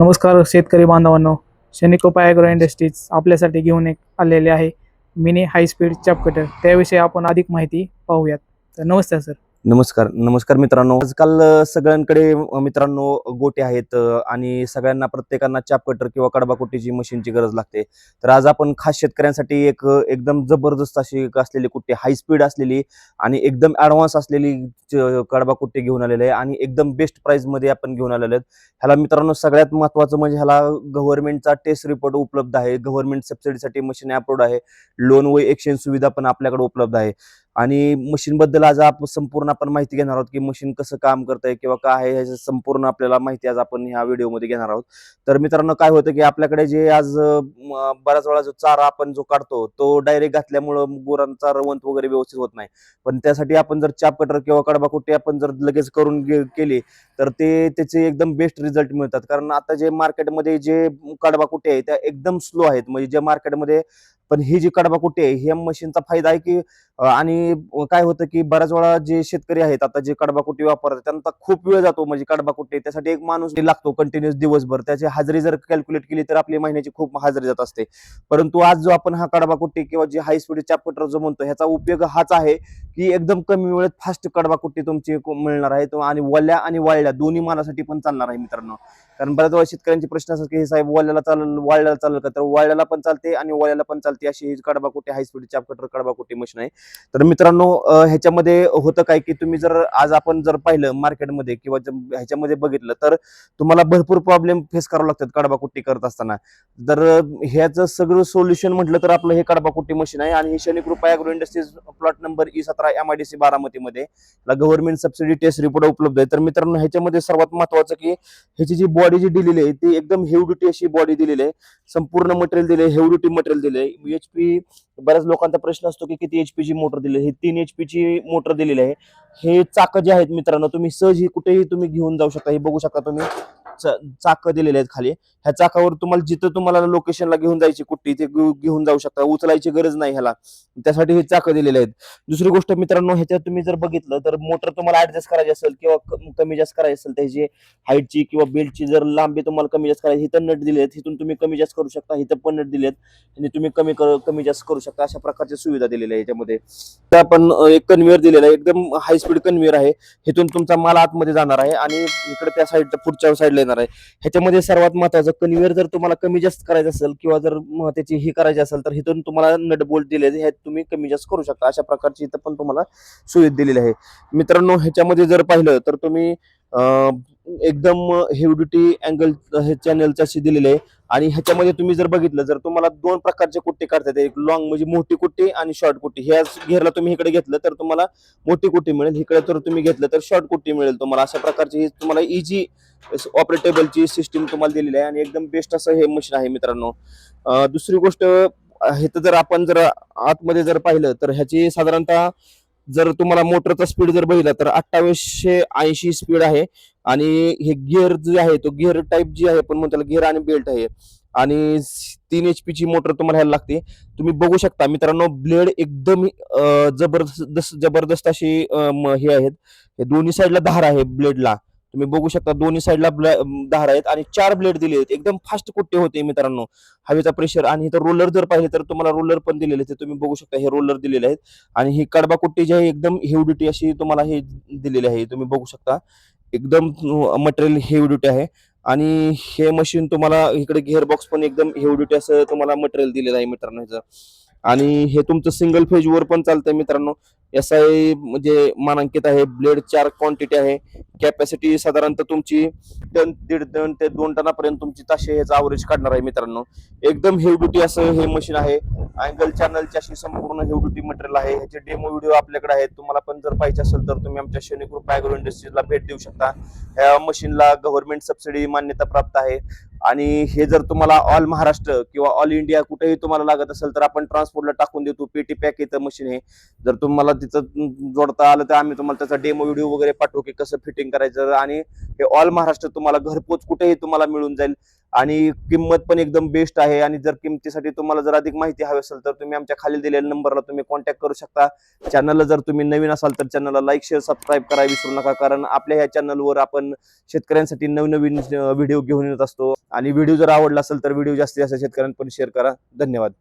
नमस्कार शेतकरी बांधवांनो शनिकोपा ॲग्रो इंडस्ट्रीज आपल्यासाठी घेऊन एक आलेले आहे mini high speed chaff cutter त्याविषयी आपण अधिक माहिती पाहूयात. तर नमस्कार सर. नमस्कार नमस्कार मित्रांनो. आजकाल सगळ्यांकडे मित्रांनो गोटे आहेत आणि सगळ्यांना प्रत्येकांना चाप कटर किंवा कडबाकुट्टीची मशीनची गरज लागते. तर आज आपण खास शेतकऱ्यांसाठी एक एकदम जबरदस्त अशी एक असलेली कुट्टी हाय स्पीड असलेली आणि एकदम ॲडव्हान्स असलेली च- कडबाकुट्टी घेऊन आलेली आहे आणि एकदम बेस्ट प्राईजमध्ये आपण घेऊन आलेले आहेत. ह्याला मित्रांनो सगळ्यात महत्त्वाचं म्हणजे ह्याला गव्हर्नमेंटचा टेस्ट रिपोर्ट उपलब्ध आहे. गव्हर्नमेंट सबसिडीसाठी मशीन अप्रूव्ड आहे. लोन व एक्सचेंज सुविधा पण आपल्याकडे उपलब्ध आहे. आणि मशीन बद्दल आज आपण संपूर्ण आपण माहिती घेणार आहोत की मशीन कसं काम करतंय किंवा काय आहे ह्याची संपूर्ण आपल्याला माहिती आज आपण ह्या व्हिडिओमध्ये घेणार आहोत. तर मित्रांनो काय होतं की आपल्याकडे जे आज बऱ्याच वेळा जो चारा आपण जो काढतो तो डायरेक्ट घातल्यामुळं गुरांचा रवंत वगैरे व्यवस्थित होत नाही. पण त्यासाठी आपण जर चाप कटर किंवा कडबाकुट्टी आपण जर लगेच करून केली तर ते त्याचे एकदम बेस्ट रिझल्ट मिळतात. कारण आता जे मार्केटमध्ये जे कडबाकुट्टी आहे त्या एकदम स्लो आहेत. म्हणजे जे मार्केटमध्ये पण ही जी कडबाकुट्टी आहे ह्या मशीनचा फायदा आहे की आणि काय होतं की बऱ्याच वेळा जे शेतकरी आहेत आता जे कडबाकुटी वापरतात त्यांचा खूप वेळ जातो म्हणजे कडबाकुटी. त्यासाठी एक माणूस लागतो कंटिन्युअस दिवसभर. त्याची हाजरी जर कॅल्क्युलेट केली तर आपली महिन्याची खूप हाजरी जात असते. परंतु आज जो आपण हा कडबाकुटी किंवा जे हाय स्पीड चॅपकटर जो म्हणतो ह्याचा उपयोग हाच आहे की एकदम कमी वेळेत फास्ट कडबाकुटी तुमची मिळणार आहे. तो आणि वल्या आणि वाळल्या दोन्ही मालासाठी पण चालणार आहे मित्रांनो. कारण बऱ्याच वेळा शेतकऱ्यांचे प्रश्न असतात की हे साहेब वाळल्याला चालेल वाळल्याला चालेल का? तर वाळल्याला पण चालते आणि वळ्याला पण चालते अशी ही कडबाकुटी हाय स्पीड चॅपकटर कडबाकुटी मशीन आहे. तर मित्रांनो ह्याच्यामध्ये होतं काय की तुम्ही जर आज आपण जर पाहिलं मार्केटमध्ये किंवा ह्याच्यामध्ये बघितलं तर तुम्हाला भरपूर प्रॉब्लेम फेस करावे लागतात कडबाकुट्टी करत असताना. तर ह्याचं सगळं सोल्युशन म्हटलं तर आपलं हे कडबाकुट्टी मशीन आहे आणि हे Shani Krupa agro industries plot number E सतरा एम आय डी सी बारामतीमध्ये. गव्हर्नमेंट सबसिडी टेस्ट रिपोर्ट उपलब्ध आहे. तर मित्रांनो ह्याच्यामध्ये सर्वात महत्वाचं की ह्याची जी बॉडी जी दिलेली आहे ती एकदम हेवडुटी अशी बॉडी दिलेली आहे. संपूर्ण मटेरियल दिले हेवडुटी मटेरियल दिले एच पी बऱ्याच लोकांचा प्रश्न असतो की किती एच ची मोटर दिली ही तीन एच ची मोटर दिलेली आहे. हे चाक जे आहेत मित्रांनो तुम्ही सहज ही कुठेही तुम्ही घेऊन जाऊ शकता हे बघू शकता तुम्ही. चाक दिलेले आहेत खाली. ह्या चाकावर तुम्हाला जिथं तुम्हाला लोकेशनला घेऊन जायची कुट्टी ते घेऊन जाऊ शकता. उचलायची गरज नाही ह्याला. त्यासाठी हे चाक दिलेले आहेत. दुसरी गोष्ट मित्रांनो ह्याच्यात तुम्ही जर बघितलं तर मोटर तुम्हाला ऍडजस्ट करायची असेल किंवा कमी जास्त करायची असेल त्याची हाईटची किंवा बेल्टची जर लांबी तुम्हाला कमी जास्त करायची इथं नट दिले आहेत. इथून तुम्ही कमी जास्त करू शकता इथं पण नट दिलेत आणि तुम्ही कमी कमी जास्त करू शकता अशा प्रकारच्या सुविधा दिलेल्या आहे याच्यामध्ये. तर आपण एक कन्व्हेअर दिलेला आहे. एकदम हाय स्पीड कन्व्हेअर आहे. इथून तुमचा माल आतमध्ये जाणार आहे. आणि इकडे त्या साईड पुढच्या साईडला येणार आहे. ह्याच्यामध्ये सर्वात महत्वाचं कन्व्हेअर जर तुम्हाला कमी जास्त करायचं असेल किंवा जर त्याची हे करायची असेल तर इथून तुम्हाला नट बोल्ट दिले आहेत, ह्यात तुम्ही कमी जास्त करू शकता. अशा प्रकारची इथं पण तुम्हाला सुविधा दिलेली आहे. मित्रांनो ह्याच्यामध्ये जर पाहिलं तर तुम्ही एकदम हेवडुटी अँगल हे चॅनलचं अशी दिलेले आहे. आणि ह्याच्यामध्ये तुम्ही जर बघितलं जर तुम्हाला दोन प्रकारचे कुट्टे काढतात एक लॉंग म्हणजे मोठी कुट्टी आणि शॉर्ट कुट्टी. ह्या घेरला तुम्ही इकडे घेतलं तर तुम्हाला मोठी कुट्टी मिळेल. इकडे तर तुम्ही घेतलं तर शॉर्ट कुट्टी मिळेल तुम्हाला. अशा प्रकारची तुम्हाला इजी ऑपरेटेबलची सिस्टीम तुम्हाला दिलेली आहे. आणि एकदम बेस्ट असं हे मशीन आहे मित्रांनो. दुसरी गोष्ट हे तर जर आपण जर आतमध्ये जर पाहिलं तर ह्याची साधारणतः जर तुम्हाला मोटरचा स्पीड जर बघितला तर अठ्ठावीसशे ऐंशी स्पीड आहे. आणि हे गिअर जे आहे तो गिअर टाईप जी आहे पण म्हणतो गिअर आणि बेल्ट आहे. आणि तीन एच पीची मोटर तुम्हाला ह्याला लागते. तुम्ही बघू शकता मित्रांनो ब्लेड एकदम जबरदस्त जबरदस्त अशी हे आहेत. हे दोन्ही साईडला धार आहे ब्लेडला तुम्ही बघू शकता दोन्ही साईडला धार आहेत आणि चार ब्लेड दिले आहेत. एकदम फास्ट कुट्टे होते मित्रांनो? हवेचा प्रेशर आणि इथं रोलर जर पाहिले तर तुम्हाला रोलर पण दिलेले आहेत. तुम्ही बघू शकता हे रोलर दिलेले आहेत. आणि ही कडबा कुट्टी जी आहे एकदम हेवडिटी अशी तुम्हाला हे दिलेली आहे. तुम्ही बघू शकता एकदम मटेरियल हेवडिटी आहे. आणि हे मशीन तुम्हाला इकडे गिअर बॉक्स पण एकदम हेवडिटी असं तुम्हाला मटेरियल दिलेलं आहे मित्रांनो ह्याचं. आणि हे तुमचं सिंगल फेज वर पण चालतंय मित्रांनो. एस आय म्हणजे मानांकित आहे ब्लेड चार क्वांटिटी आहे. कॅपॅसिटी साधारणतः तुमची टन दीड टन ते दोन टनापर्यंत तुमची ताशे ह्याचा अवरेज काढणार आहे मित्रांनो. एकदम हेवडुटी असं हे मशीन आहे. अँगल चॅनलची अशी संपूर्ण हेवडुटी मटेरियल आहे. ह्याचे डेमो व्हिडिओ आपल्याकडे आहेत. तुम्हाला पण जर पाहिजे असेल तर तुम्ही आमच्या शनिकृप अॅग्रो इंडस्ट्रीजला भेट देऊ शकता. ह्या मशीनला गव्हर्नमेंट सबसिडी मान्यता प्राप्त आहे. आणि हे जर तुम्हाला ऑल महाराष्ट्र किंवा ऑल इंडिया कुठेही तुम्हाला लागत असेल तर आपण ट्रान्सपोर्टला टाकून देतो. पेटी पॅक येतं मशीन हे. जर तुम्हाला तिथं जोडता आलं तर आम्ही तुम्हाला त्याचा डेमो व्हिडिओ वगैरे पाठवू की कसं फिटिंग करायचं. आणि हे ऑल महाराष्ट्र तुम्हाला घरपोच कुठेही तुम्हाला मिळून जाईल. आणि किंमत पण एकदम बेस्ट आहे. आणि जर किमतीसाठी तुम्हाला जर अधिक माहिती हवी असेल तर तुम्ही आमच्या खाली दिलेल्या नंबरला तुम्ही कॉन्टॅक्ट करू शकता. चॅनलला जर तुम्ही नवीन असाल तर चॅनलला लाईक शेअर सबस्क्राईब करायला विसरू नका कारण आपल्या ह्या चॅनलवर आपण शेतकऱ्यांसाठी नवनवीन व्हिडिओ घेऊन येत असतो. आणि व्हिडिओ जर आवडला असेल तर व्हिडिओ जास्तीत जास्त शेतकऱ्यांपर्यंत शेअर करा. धन्यवाद.